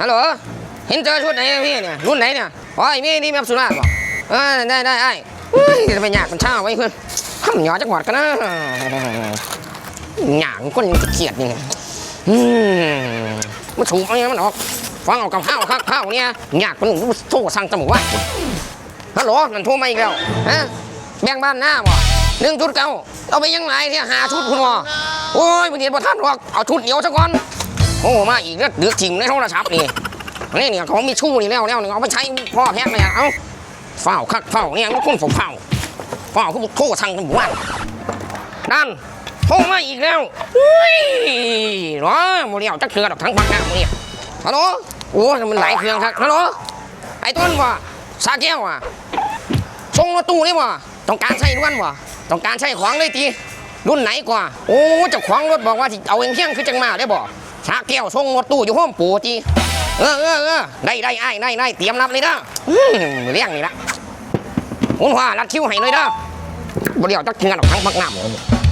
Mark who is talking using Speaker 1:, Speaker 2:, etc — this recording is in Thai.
Speaker 1: ฮัลโหลเห็นเจอชุดไหนพี่เนี่ยรุ่นไหนเนี่ยอ๋อไอ้นี่นี่แบบสุราษฎร์บอกเออได้ได้ไอ้เฮ้ยจะไปหยากมันเช่าไว้เพื่อนทำหยอจังหวัดกันนะหยางคนเกลียดนี่อืมมันถูกอะไรมันออกฟังเอากับข้าวข้าวข้าวเนี่ยหยากมันโทรสั่งจมูกว่าฮัลโหลนั่นโทรมาอีกแล้วฮะแบ่งบ้านหน้าบ่หนึ่งชุดเก่าเอาไปยังไงเนี่ยหาชุดคุณวะโอ้ยมันเดีนบ่ทันหรอกเอาชุดเดียวซะก่อน โอ้มาอีกแล้วเดือดจริงในโทรศัพท์นี่นี่เนี่ยเขามีชู้นี่แล้วแล้วนี่เอาไปใช้พ่อแพทย์มาอย่าเอาเฝ้าคักเฝ้าเนี่ยมันคุ้นผมเฝ้าเฝ้าเขาโทรสั่งกันหมู่บ้านนั่นโทรมาอีกแล้วเฮ้ยหรอโมเดลจักเถื่อดอกทั้งบางงานโมเดลฮัลโหลโอ้ยมันหลายเครื่องครับฮัลโหลไอ้ต้นวะซาแก้วอะส่งรถตู้นี่วะต้องการใช้ด้วนวะต้องการใช้ของเลยทีรุ่นไหนกว่า โอ้เจ้าของรถบอกว่าเอาเองเที่ยงคือจังมาได้บ่ ชาแก้วส่งรถตู้อยู่ห้องปู่จีเออเออเออได้ได้ไอ้ได้ได้เตรียมรับเลยนะอืมเลี้ยงนี่ละหุ่นว่ารัดคิ้วให้เลยนะบ่เดี๋ยวจะเงินออกทั้งพักน้ำ